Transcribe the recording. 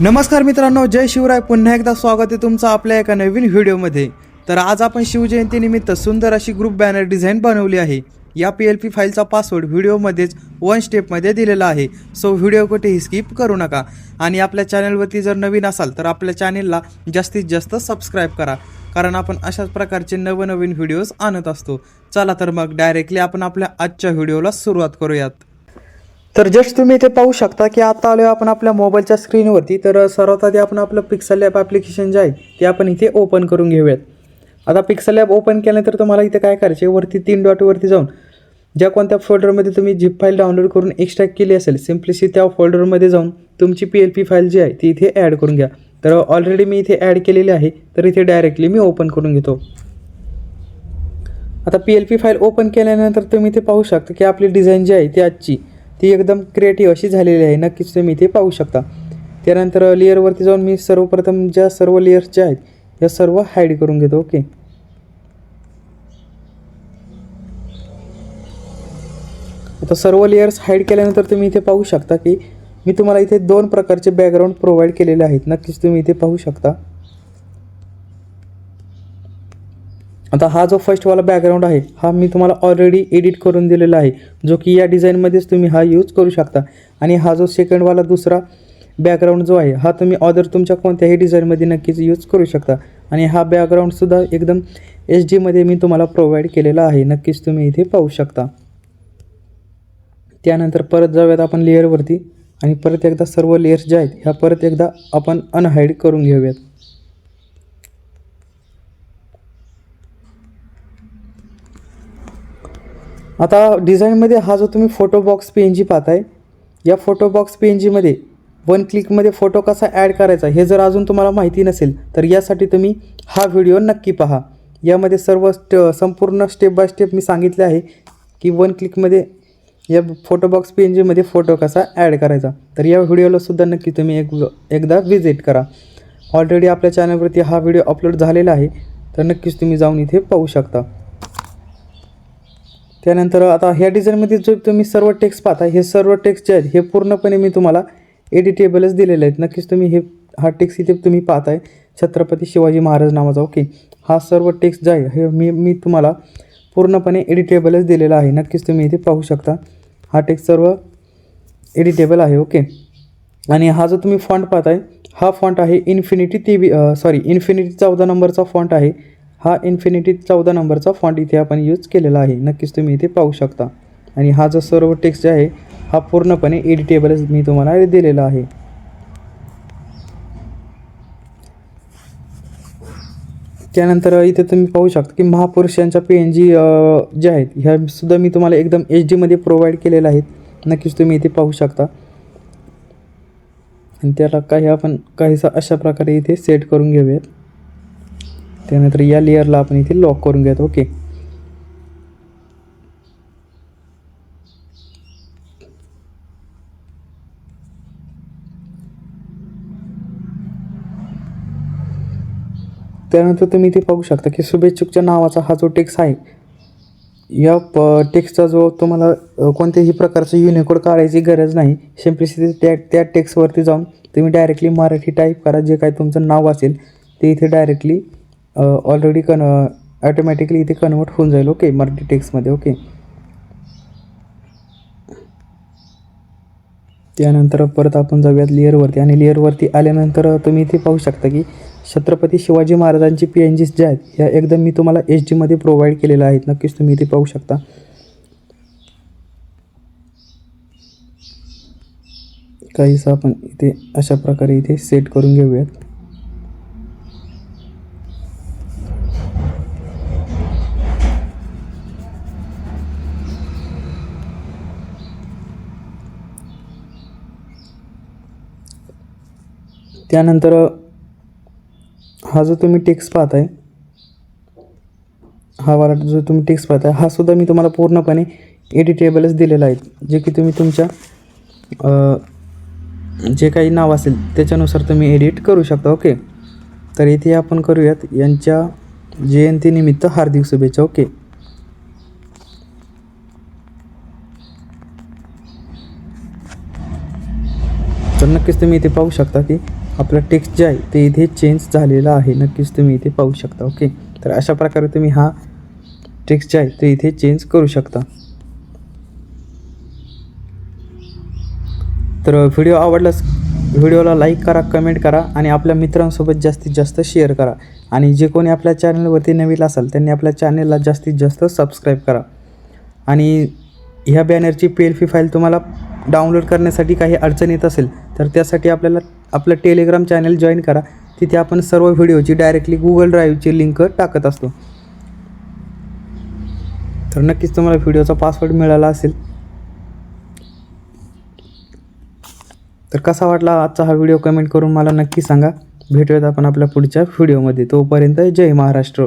नमस्कार मित्रांनो जय शिवराय. पुन्हा एकदा स्वागत आहे तुमचं आपल्या एका नवीन व्हिडिओमध्ये. तर आज आपण शिवजयंतीनिमित्त सुंदर अशी ग्रुप बॅनर डिझाईन बनवली आहे. या पी एल पी फाईलचा पासवर्ड व्हिडिओमध्येच वन स्टेपमध्ये दिलेला आहे. सो व्हिडिओ कुठेही स्किप करू नका. आणि आपल्या चॅनलवरती जर नवीन असाल तर आपल्या चॅनेलला जास्तीत जास्त सबस्क्राईब करा. कारण आपण अशाच प्रकारचे नवनवीन व्हिडिओज आणत असतो. चला तर मग डायरेक्टली आपण आपल्या आजच्या व्हिडिओला सुरुवात करूयात. तर जस्ट तुम्ही इथे पाहू शकता की आता आलो आपण आपल्या मोबाईलच्या स्क्रीनवरती. तर सर्वात आधी आपण आपलं पिक्सल ॲप ॲप्लिकेशन जे आहे ते आपण इथे ओपन करून घेऊयात. आता पिक्सल ॲप ओपन केल्यानंतर तुम्हाला इथे काय करायचे वरती तीन डॉटवरती जाऊन ज्या कोणत्या फोल्डरमध्ये तुम्ही झिप फाईल डाउनलोड करून एक्स्ट्रॅक्ट केली असेल सिम्पलीशी त्या फोल्डरमध्ये जाऊन तुमची पी एल पी फाईल जी आहे ती इथे ॲड करून घ्या. तर ऑलरेडी मी इथे ॲड केलेली आहे तर इथे डायरेक्टली मी ओपन करून घेतो. आता P L P file open केल्यानंतर तुम्ही इथे पाहू शकता की आपली डिझाईन जी आहे ती आजची ती एकदम क्रिएटिव्ह अशी झालेली आहे. नक्कीच तुम्ही इथे पाहू शकता. त्यानंतर लेअरवरती जाऊन मी सर्वप्रथम ज्या सर्व लेअर्स ज्या आहेत या सर्व हाईड करून घेतो. ओके आता सर्व लेयर्स हाईड केल्यानंतर तुम्ही इथे पाहू शकता की मी तुम्हाला इथे दोन प्रकारचे बॅकग्राऊंड प्रोव्हाइड केलेले आहेत. नक्कीच तुम्ही इथे पाहू शकता. आता हा जो फर्स्टवाला बॅकग्राऊंड आहे हा मी तुम्हाला ऑलरेडी एडिट करून दिलेला आहे. जो की या डिझाईनमध्येच तुम्ही हा यूज करू शकता. आणि हा जो सेकंडवाला दुसरा बॅकग्राऊंड जो आहे हा तुम्ही ऑदर तुमच्या कोणत्याही डिझाईनमध्ये नक्कीच यूज करू शकता. आणि हा बॅकग्राऊंडसुद्धा एकदम एच डीमध्ये मी तुम्हाला प्रोव्हाइड केलेला आहे. नक्कीच तुम्ही इथे पाहू शकता. त्यानंतर परत जाऊयात आपण लेअरवरती आणि परत एकदा सर्व लेयर्स ज्या आहेत ह्या परत एकदा आपण अनहाईड करून घेऊयात. आता डिझाईनमध्ये हा जो तुम्ही photo box P N G पाहताय या फोटो बॉक्स पी एन जीमध्ये वन क्लिकमध्ये फोटो कसा ॲड करायचा हे जर अजून तुम्हाला माहिती नसेल तर यासाठी तुम्ही हा व्हिडिओ नक्की पहा. यामध्ये सर्व स्ट संपूर्ण स्टेप बाय स्टेप मी सांगितले आहे की वन क्लिकमध्ये या फोटो बॉक्स पी एन जीमध्ये फोटो कसा ॲड करायचा. तर या व्हिडिओलासुद्धा नक्की तुम्ही एक एकदा विजिट करा. ऑलरेडी आपल्या चॅनलवरती हा व्हिडिओ अपलोड झालेला आहे तर नक्कीच तुम्ही जाऊन इथे पाहू शकता. त्यानंतर आता ह्या डिझाईनमध्ये जो तुम्ही सर्व टेक्स्ट पाहता हे सर्व टेक्स्ट जे आहेत हे पूर्णपणे मी तुम्हाला एडिटेबलच दिलेले आहेत. नक्कीच तुम्ही हे हा टेक्स्ट इथे तुम्ही पाहताय. छत्रपती शिवाजी महाराज नावाचा ओके हा सर्व टेक्स्ट जे आहे हे मी मी तुम्हाला पूर्णपणे एडिटेबलच दिलेला आहे. नक्कीच तुम्ही इथे पाहू शकता. हा टेक्स्ट सर्व एडिटेबल आहे ओके आणि हा जो तुम्ही फॉन्ट पाहताय हा फॉन्ट आहे इन्फिनिटी टी सॉरी इन्फिनिटी चौदा नंबरचा फॉन्ट आहे. हा इन्फिनिटी चौदा नंबरचा फॉन्ट इथे आपण यूज केलेला आहे. नक्कीच तुम्ही इथे पाहू शकता. आणि हा जो सर्व टेक्स्ट जे आहे हा पूर्णपणे एडिटेबलच मी तुम्हाला दिलेला आहे. त्यानंतर इथे तुम्ही पाहू शकता की महापुरुषांच्या पी एन जी ज्या आहेत ह्या सुद्धा मी तुम्हाला एकदम एच डीमध्ये प्रोव्हाइड केलेल्या आहेत. नक्कीच तुम्ही इथे पाहू शकता. आणि त्याला काही आपण काहीसा अशा प्रकारे इथे सेट करून घेऊयात. त्यानंतर या लेअरला आपण इथे लॉक करून घेतो ओके त्यानंतर तुम्ही इथे पाहू शकता की शुभेच्छुकच्या नावाचा हा जो टेक्स्ट आहे या प टेक्स्टचा जो तुम्हाला कोणत्याही प्रकारचं युनिकोड काढायची गरज नाही. सिम्प्लिसिटी त्या त्या टेक्स्टवरती जाऊन तुम्ही डायरेक्टली मराठी टाईप करा जे काय तुमचं नाव असेल ते इथे डायरेक्टली ऑलरेडी कन ॲटोमॅटिकली इथे कन्वर्ट होऊन जाईल ओके मराठी टेक्स्टमध्ये ओके त्यानंतर परत आपण जाऊयात लेअरवरती आणि लेअरवरती आल्यानंतर तुम्ही इथे पाहू शकता की छत्रपती शिवाजी महाराजांची पी एन जीस ज्या आहेत ह्या एकदम मी तुम्हाला एच डीमध्ये प्रोव्हाइड केलेल्या आहेत. नक्कीच तुम्ही इथे पाहू शकता. काहीसं आपण इथे अशा प्रकारे इथे सेट करून घेऊयात. त्यानंतर हा जो तुम्ही टेक्स्ट पाहताय हा वाला जो तुम्ही टेक्स्ट पाहताय हा सुद्धा मी तुम्हाला पूर्णपणे एडिटेबलच दिलेला आहे. जे की तुम्ही तुमच्या जे काही नाव असेल त्याच्यानुसार तुम्ही एडिट करू शकता ओके तर इथे आपण करूयात यांच्या जयंतीनिमित्त हार्दिक शुभेच्छा ओके तर नक्कीच तुम्ही इथे पाहू शकता की आपलं टेक्स्ट जे आहे ते इथे चेंज झालेलं आहे. नक्कीच तुम्ही इथे पाहू शकता ओके तर अशा प्रकारे तुम्ही हा टेक्स्ट जे आहे ते इथे चेंज करू शकता. तर व्हिडिओ आवडलाच व्हिडिओला लाईक करा कमेंट करा आणि आपल्या मित्रांसोबत जास्तीत जास्त शेअर करा. आणि जे कोणी आपल्या चॅनलवरती नवीन असाल त्यांनी आपल्या चॅनलला जास्तीत जास्त सबस्क्राईब करा. आणि ह्या बॅनरची पी एल फी फाईल तुम्हाला डाउनलोड करण्यासाठी काही अडचण येत असेल तर त्यासाठी आपल्याला आपलं टेलिग्राम चॅनल जॉईन करा. तिथे आपण सर्व व्हिडिओची डायरेक्टली गुगल ड्राईव्हची लिंक टाकत असतो. तर नक्कीच तुम्हाला व्हिडिओचा पासवर्ड मिळाला असेल. तर कसा वाटला आजचा हा व्हिडिओ कमेंट करून मला नक्की सांगा. भेटूयात आपण आपल्या पुढच्या व्हिडिओमध्ये तोपर्यंत जय महाराष्ट्र.